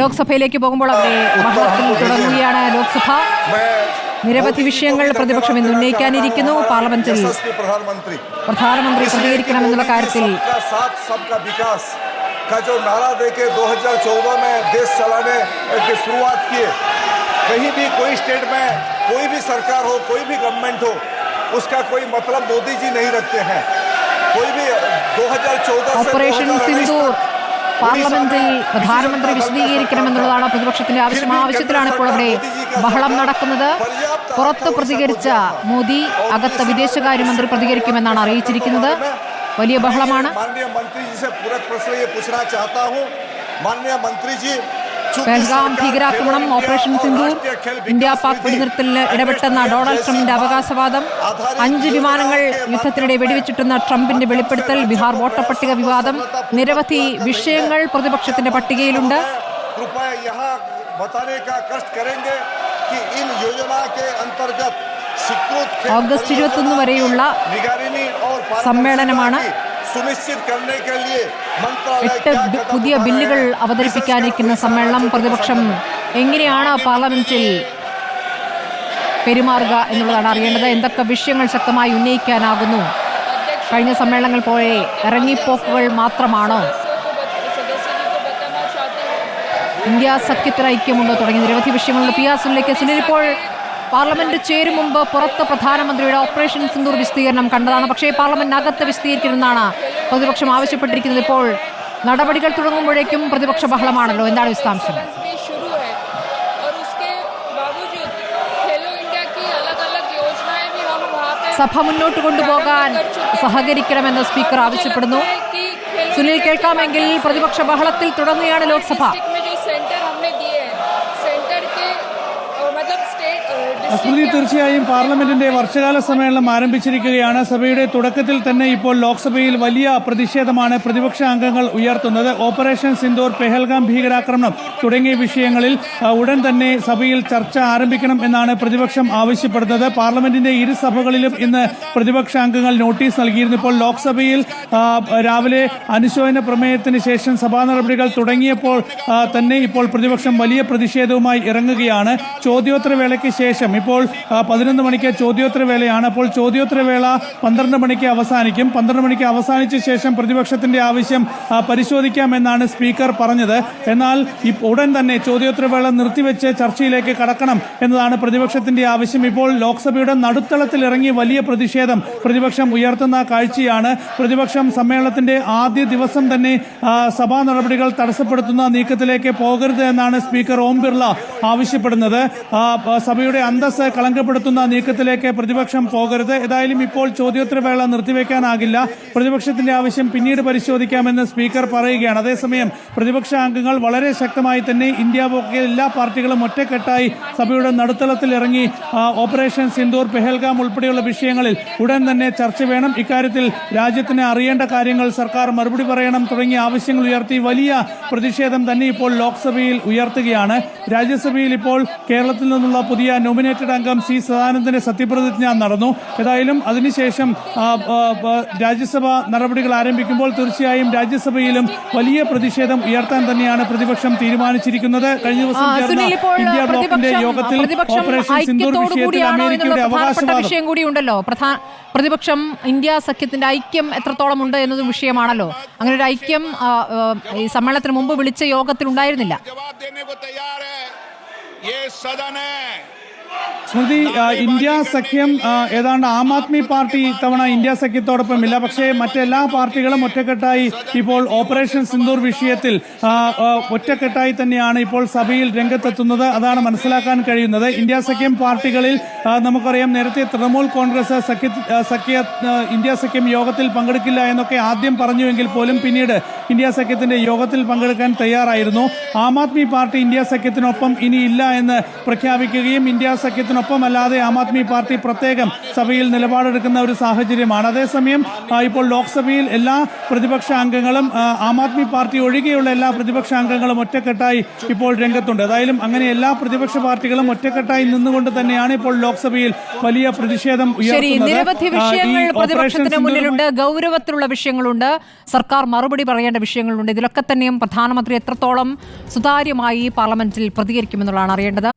ലോക്സഭയിലേക്ക് പോകുമ്പോൾ അവിടെ ബഹളത്തിൽ തുടങ്ങുകയാണ് ലോക്സഭ നിരവധി വിഷയങ്ങൾ പ്രതിപക്ഷം ഇന്ന് ഉന്നയിക്കാനിരിക്കുന്നു പാർലമെന്റിൽ यशस्वी प्रधानमंत्री പ്രധാനമന്ത്രി പ്രതികരിക്കണമെന്നുള്ള കാര്യത്തിൽ सबका साथ सबका विकास का जो नारा देके 2014 में देश चलाने की शुरुआत किए कहीं भी कोई स्टेट में कोई भी सरकार हो कोई भी गवर्नमेंट हो उसका कोई मतलब मोदी जी नहीं रखते हैं कोई भी 2014 से ഓപ്പറേഷൻ 2019 സിന്ദൂർ तक പാർലമെന്റിൽ പ്രധാനമന്ത്രി വിശദീകരിക്കണമെന്നുള്ളതാണ് പ്രതിപക്ഷത്തിന്റെ ആവശ്യം. ആവശ്യത്തിലാണ് ഇപ്പോൾ അവിടെ ബഹളം നടക്കുന്നത്. പുറത്ത് പ്രതികരിച്ച മോദി അകത്ത് വിദേശകാര്യമന്ത്രി പ്രതികരിക്കുമെന്നാണ് അറിയിച്ചിരിക്കുന്നത്. വലിയ ബഹളമാണ്. മാനനീയ മന്ത്രി പെഹ്ഗാം ഭീകരാക്രമണം ഓപ്പറേഷൻ സിന്ധു ഇന്ത്യ പാക് വെടിനിർത്തലിന് ഇടപെട്ടെന്ന ഡൊണാൾഡ് ട്രംപിന്റെ അവകാശവാദം അഞ്ച് വിമാനങ്ങൾ യുദ്ധത്തിനിടെ വെടിവെച്ചിട്ടുന്ന ട്രംപിന്റെ വെളിപ്പെടുത്തൽ ബീഹാർ വോട്ടർ പട്ടിക വിവാദം നിരവധി വിഷയങ്ങൾ പ്രതിപക്ഷത്തിന്റെ പട്ടികയിലുണ്ട്. ഓഗസ്റ്റ് ഇരുപത്തൊന്ന് വരെയുള്ള സമ്മേളനമാണ് എട്ട് പുതിയ ബില്ലുകൾ അവതരിപ്പിക്കാനിരിക്കുന്ന സമ്മേളനം പ്രതിപക്ഷം എങ്ങനെയാണ് പാർലമെന്റിൽ പെരുമാറുക എന്നുള്ളതാണ് അറിയേണ്ടത്? എന്തൊക്കെ വിഷയങ്ങൾ ശക്തമായി ഉന്നയിക്കാനാകുന്നു? കഴിഞ്ഞ സമ്മേളനങ്ങൾ പോലെ ഇറങ്ങിപ്പോക്കുകൾ മാത്രമാണോ? ഇന്ത്യ സഖ്യത്തിനൈക്യമുണ്ടോ തുടങ്ങിയ നിരവധി വിഷയങ്ങളുണ്ട്. പി ആർ സുനിൽ ഇപ്പോൾ പാർലമെന്റ് ചേരും മുമ്പ് പുറത്ത് പ്രധാനമന്ത്രിയുടെ ഓപ്പറേഷൻ സിന്ദൂർ വിശദീകരണം കണ്ടതാണ്. പക്ഷേ പാർലമെന്റ് അകത്ത് വിശദീകരിക്കണമെന്നാണ് പ്രതിപക്ഷം ആവശ്യപ്പെട്ടിരിക്കുന്നത്. ഇപ്പോൾ നടപടികൾ തുടങ്ങുമ്പോഴേക്കും പ്രതിപക്ഷ ബഹളമാണല്ലോ. എന്താണ് വിശദാംശം? സഭ മുന്നോട്ട് കൊണ്ടുപോകാൻ സഹകരിക്കണമെന്ന് സ്പീക്കർ ആവശ്യപ്പെടുന്നു. സുനിൽ കേൾക്കാമെങ്കിൽ പ്രതിപക്ഷ ബഹളത്തിൽ തുടങ്ങുകയാണ് ലോക്സഭ. സ്മൃതി തീർച്ചയായും പാർലമെന്റിന്റെ വർഷകാല സമ്മേളനം ആരംഭിച്ചിരിക്കുകയാണ്. സഭയുടെ തുടക്കത്തിൽ തന്നെ ഇപ്പോൾ ലോക്സഭയിൽ വലിയ പ്രതിഷേധമാണ് പ്രതിപക്ഷ അംഗങ്ങൾ ഉയർത്തുന്നത്. ഓപ്പറേഷൻ സിന്ദൂർ പെഹൽഗാം ഭീകരാക്രമണം തുടങ്ങിയ വിഷയങ്ങളിൽ ഉടൻ തന്നെ സഭയിൽ ചർച്ച ആരംഭിക്കണം എന്നാണ് പ്രതിപക്ഷം ആവശ്യപ്പെടുന്നത്. പാർലമെന്റിന്റെ ഇരു സഭകളിലും ഇന്ന് പ്രതിപക്ഷ അംഗങ്ങൾ നോട്ടീസ് നൽകിയിരുന്നു. ഇപ്പോൾ ലോക്സഭയിൽ രാവിലെ അനുശോചന പ്രമേയത്തിന് ശേഷം സഭാ നടപടികൾ തുടങ്ങിയപ്പോൾ തന്നെ ഇപ്പോൾ പ്രതിപക്ഷം വലിയ പ്രതിഷേധവുമായി ഇറങ്ങുകയാണ്. ചോദ്യോത്തരവേളയ്ക്ക് ശേഷം ഇപ്പോൾ ആ, പതിനൊന്ന് മണിക്ക് ചോദ്യോത്തരവേളയാണ്. അപ്പോൾ ചോദ്യോത്തര വേള പന്ത്രണ്ട് മണിക്ക് അവസാനിക്കും. പന്ത്രണ്ട് മണിക്ക് അവസാനിച്ച ശേഷം പ്രതിപക്ഷത്തിന്റെ ആവശ്യം പരിശോധിക്കാമെന്നാണ് സ്പീക്കർ പറഞ്ഞത്. എന്നാൽ ഉടൻ തന്നെ ചോദ്യോത്തര ചോദ്യോത്തരവേള നിർത്തിവെച്ച് ചർച്ചയിലേക്ക് കടക്കണം എന്നതാണ് പ്രതിപക്ഷത്തിന്റെ ആവശ്യം. ഇപ്പോൾ ലോക്സഭയുടെ നടുത്തളത്തിൽ ഇറങ്ങി വലിയ പ്രതിഷേധം പ്രതിപക്ഷം ഉയർത്തുന്ന കാഴ്ചയാണ്. പ്രതിപക്ഷം സമ്മേളനത്തിന്റെ ആദ്യ ദിവസം തന്നെ സഭാ നടപടികൾ തടസ്സപ്പെടുത്തുന്ന നീക്കത്തിലേക്ക് പോകരുത് എന്നാണ് സ്പീക്കർ ഓം ബിർള ആവശ്യപ്പെടുന്നത്. സഭയുടെ അന്തസ് കളങ്കപ്പെടുത്തുന്ന നീക്കത്തിലേക്ക് പ്രതിപക്ഷം പോകരുത്. ഏതായാലും ഇപ്പോൾ ചോദ്യോത്തരവേള നിർത്തിവെക്കാനാകില്ല. പ്രതിപക്ഷത്തിന്റെ ആവശ്യം പിന്നീട് പരിശോധിക്കാമെന്ന് സ്പീക്കർ പറയുകയാണ്. അതേസമയം പ്രതിപക്ഷ അംഗങ്ങൾ വളരെ ശക്തമായി തന്നെ ഇന്ത്യ പോക്കിയ എല്ലാ പാർട്ടികളും ഒറ്റക്കെട്ടായി സഭയുടെ നടുത്തളത്തിൽ ഇറങ്ങി ഓപ്പറേഷൻ സിന്ദൂർ പെഹൽഗാം ഉൾപ്പെടെയുള്ള വിഷയങ്ങളിൽ ഉടൻ തന്നെ ചർച്ച വേണം. ഇക്കാര്യത്തിൽ രാജ്യത്തിന് അറിയേണ്ട കാര്യങ്ങൾ സർക്കാർ മറുപടി പറയണം. തുടങ്ങിയ ആവശ്യങ്ങൾ ഉയർത്തി വലിയ പ്രതിഷേധം തന്നെ ഇപ്പോൾ ലോക്സഭയിൽ ഉയർത്തുകയാണ്. രാജ്യസഭയിൽ ഇപ്പോൾ കേരളത്തിൽ നിന്നുള്ള പുതിയ നോമിനേറ്റഡ് അംഗം സി സദാനന്ദന്റെ സത്യപ്രതിജ്ഞ നടന്നു. ഏതായാലും അതിനുശേഷം രാജ്യസഭ നടപടികൾ ആരംഭിക്കുമ്പോൾ തീർച്ചയായും രാജ്യസഭയിലും വലിയ പ്രതിഷേധം ഉയർത്താൻ തന്നെയാണ് പ്രതിപക്ഷം തീരുമാനിച്ചിരിക്കുന്നത്. കഴിഞ്ഞ ദിവസം ചേർന്ന ഇന്ത്യ ബ്ലോക്കിന്റെ യോഗത്തിൽ പ്രതിപക്ഷം ഓപ്പറേഷൻ സിന്ധൂർ വിഷയത്തിൽ കൂടിയാണോ അമേരിക്കയുടെ അവകാശം അവകാശവാദം. കൂടിയുണ്ടല്ലോ പ്രധാന പ്രതിപക്ഷം ഇന്ത്യ സഖ്യത്തിന്റെ ഐക്യം എത്രത്തോളം ഉണ്ട് എന്നത് വിഷയമാണല്ലോ. അങ്ങനെ ഒരു ഐക്യം ഈ സമ്മേളനത്തിന് മുമ്പ് വിളിച്ച യോഗത്തിൽ ഉണ്ടായിരുന്നില്ല. സ്മൃതി ഇന്ത്യ സഖ്യം ഏതാണ്ട് ആം ആദ്മി പാർട്ടി തവണ ഇന്ത്യ സഖ്യത്തോടൊപ്പം ഇല്ല. പക്ഷേ മറ്റെല്ലാ പാർട്ടികളും ഒറ്റക്കെട്ടായി ഇപ്പോൾ ഓപ്പറേഷൻ സിന്ദൂർ വിഷയത്തിൽ ഒറ്റക്കെട്ടായി തന്നെയാണ് ഇപ്പോൾ സഭയിൽ രംഗത്തെത്തുന്നത്. അതാണ് മനസ്സിലാക്കാൻ കഴിയുന്നത്. ഇന്ത്യ സഖ്യം പാർട്ടികളിൽ നമുക്കറിയാം നേരത്തെ തൃണമൂൽ കോൺഗ്രസ് സഖ്യ സഖ്യ ഇന്ത്യ സഖ്യം യോഗത്തിൽ പങ്കെടുക്കില്ല എന്നൊക്കെ ആദ്യം പറഞ്ഞുവെങ്കിൽ പോലും പിന്നീട് ഇന്ത്യ സഖ്യത്തിന്റെ യോഗത്തിൽ പങ്കെടുക്കാൻ തയ്യാറായിരുന്നു. ആം ആദ്മി പാർട്ടി ഇന്ത്യ സഖ്യത്തിനൊപ്പം ഇനിയില്ല എന്ന് പ്രഖ്യാപിക്കുകയും ഇന്ത്യ സഖ്യത്തിനൊപ്പം കോൺഗ്രസിനൊപ്പം അല്ലാതെ ആം ആദ്മി പാർട്ടി പ്രത്യേകം സഭയിൽ നിലപാടെടുക്കുന്ന ഒരു സാഹചര്യമാണ്. അതേസമയം ഇപ്പോൾ ലോക്സഭയിൽ എല്ലാ പ്രതിപക്ഷ അംഗങ്ങളും ആം ആദ്മി പാർട്ടി ഒഴികെയുള്ള എല്ലാ പ്രതിപക്ഷ അംഗങ്ങളും ഒറ്റക്കെട്ടായി ഇപ്പോൾ രംഗത്തുണ്ട്. ഏതായാലും അങ്ങനെ എല്ലാ പ്രതിപക്ഷ പാർട്ടികളും ഒറ്റക്കെട്ടായി നിന്നുകൊണ്ട് തന്നെയാണ് ഇപ്പോൾ ലോക്സഭയിൽ വലിയ പ്രതിഷേധം ഉയർത്തുന്നത്. നിരവധി വിഷയങ്ങൾ പ്രതിപക്ഷത്തിന് മുന്നിലുണ്ട്. ഗൗരവത്തിലുള്ള വിഷയങ്ങളുണ്ട്. സർക്കാർ മറുപടി പറയേണ്ട വിഷയങ്ങളുണ്ട്. ഇതിലൊക്കെ തന്നെയും പ്രധാനമന്ത്രി എത്രത്തോളം സുതാര്യമായി പാർലമെന്റിൽ പ്രതികരിക്കുമെന്നുള്ളതാണ് അറിയേണ്ടത്.